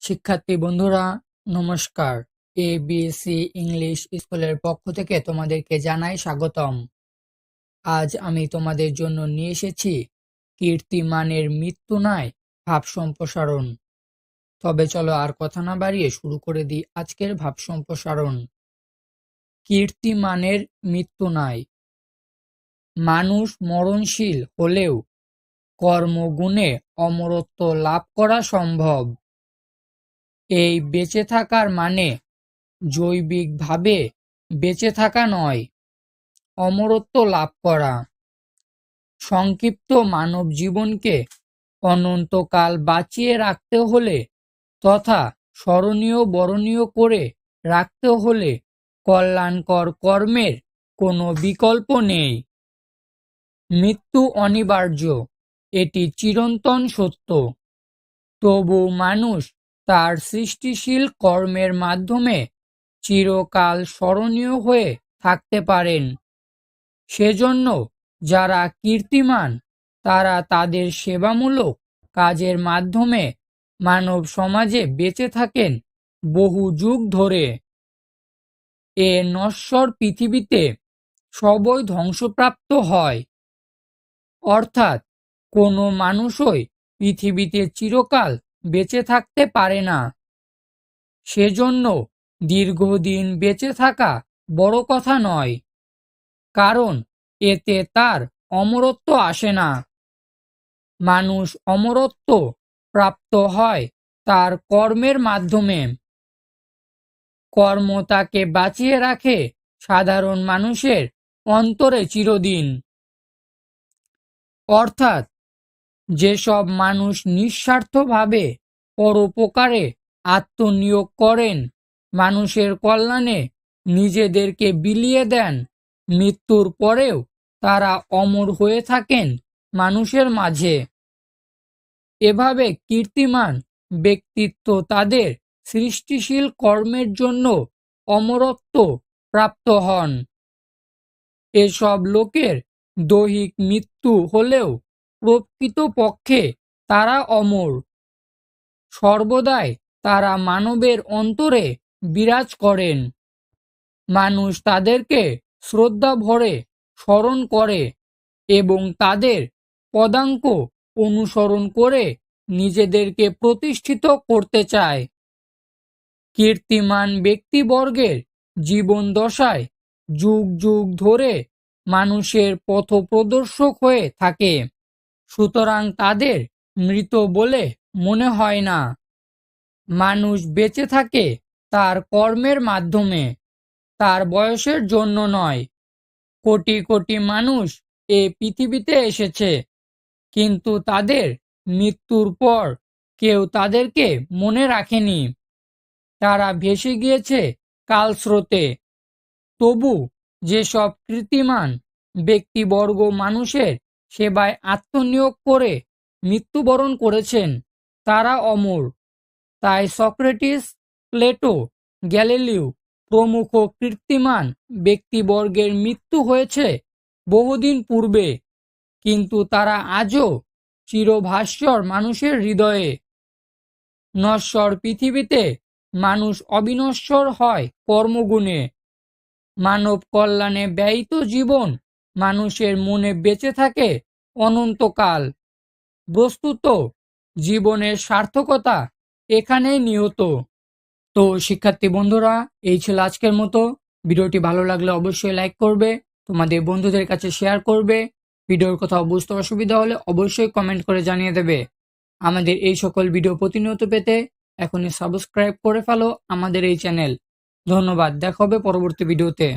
শিক্ষার্থী বন্ধুরা, নমস্কার। এ, বি, সি, ইংলিশ স্কুলের পক্ষ থেকে তোমাদেরকে জানাই স্বাগতম। আজ আমি তোমাদের জন্য নিয়ে এসেছি কীর্তিমানের মৃত্যু নয়, ভাব সম্প্রসারণ। তবে চলো আর কথা না বাড়িয়ে শুরু করে দিই আজকের ভাব সম্প্রসারণ। কীর্তিমানের মৃত্যু নাই মানুষ মরণশীল হলেও কর্মগুণে অমরত্ব লাভ করা সম্ভব। এই বেঁচে থাকার মানে জৈবিকভাবে বেঁচে থাকা নয়, অমরত্ব লাভ করা। সংক্ষিপ্ত মানব জীবনকে অনন্তকাল বাঁচিয়ে রাখতে হলে তথা স্মরণীয় বরণীয় করে রাখতে হলে কল্যাণকর কর্মের কোনো বিকল্প নেই। মৃত্যু অনিবার্য, এটি চিরন্তন সত্য। তবু মানুষ তার সৃষ্টিশীল কর্মের মাধ্যমে চিরকাল স্মরণীয় হয়ে থাকতে পারেন। সেজন্য যারা কীর্তিমান, তারা তাদের সেবামূলক কাজের মাধ্যমে মানব সমাজে বেঁচে থাকেন বহু যুগ ধরে। এ নশ্বর পৃথিবীতে সবই ধ্বংসপ্রাপ্ত হয়। অর্থাৎ কোনো মানুষই পৃথিবীতে চিরকাল বেঁচে থাকতে পারে না। সেজন্য দীর্ঘদিন বেঁচে থাকা বড় কথা নয়, কারণ এতে তার অমরত্ব আসে না। মানুষ অমরত্ব প্রাপ্ত হয় তার কর্মের মাধ্যমে। কর্ম তাকে বাঁচিয়ে রাখে সাধারণ মানুষের অন্তরে চিরদিন। অর্থাৎ যেসব মানুষ নিঃস্বার্থভাবে পরোপকারে আত্মনিয়োগ করেন, মানুষের কল্যাণে নিজেদেরকে বিলিয়ে দেন, মৃত্যুর পরেও তারা অমর হয়ে থাকেন মানুষের মাঝে। এভাবে কীর্তিমান ব্যক্তিত্ব তাদের সৃষ্টিশীল কর্মের জন্য অমরত্ব প্রাপ্ত হন। এসব লোকের দৈহিক মৃত্যু হলেও প্রকৃতপক্ষে তারা অমর। সর্বদাই তারা মানবের অন্তরে বিরাজ করেন। মানুষ তাদেরকে শ্রদ্ধা ভরে স্মরণ করে এবং তাদের পদাঙ্ক অনুসরণ করে নিজেদেরকে প্রতিষ্ঠিত করতে চায়। কীর্তিমান ব্যক্তিবর্গের জীবন দশায় যুগ যুগ ধরে মানুষের পথপ্রদর্শক হয়ে থাকে। সুতরাং তাদের মৃত বলে মনে হয় না। মানুষ বেঁচে থাকে তার কর্মের মাধ্যমে, তার বয়সের জন্য নয়। কোটি কোটি মানুষ এ পৃথিবীতে এসেছে, কিন্তু তাদের মৃত্যুর পর কেউ তাদেরকে মনে রাখেনি। তারা ভেসে গিয়েছে কালস্রোতে তবু যেসব কৃতিমান ব্যক্তিবর্গ মানুষের সেবায় আত্মনিয়োগ করে মৃত্যুবরণ করেছেন তারা অমর। তাই সক্রেটিস প্লেটো গ্যালিলিও প্রমুখ কীর্তিমান ব্যক্তিবর্গের মৃত্যু হয়েছে বহুদিন পূর্বে, কিন্তু তারা আজও চিরভাস্বর মানুষের হৃদয়ে। নশ্বর পৃথিবীতে মানুষ অবিনশ্বর হয় কর্মগুণে। মানব কল্যাণে ব্যয়িত জীবন মানুষের মনে বেঁচে থাকে অনন্তকাল। বস্তুত জীবনের সার্থকতা এখানেই নিহত। তো শিক্ষার্থী বন্ধুরা, এই ছিল আজকের মতো। ভিডিওটি ভালো লাগলে অবশ্যই লাইক করবে, তোমাদের বন্ধুদের কাছে শেয়ার করবে। ভিডিওর কোথাও বুঝতে অসুবিধা হলে অবশ্যই কমেন্ট করে জানিয়ে দেবে। আমাদের এই সকল ভিডিও প্রতিনিয়ত পেতে এখনই সাবস্ক্রাইব করে ফেলো আমাদের এই চ্যানেল। ধন্যবাদ, দেখা হবে পরবর্তী ভিডিওতে।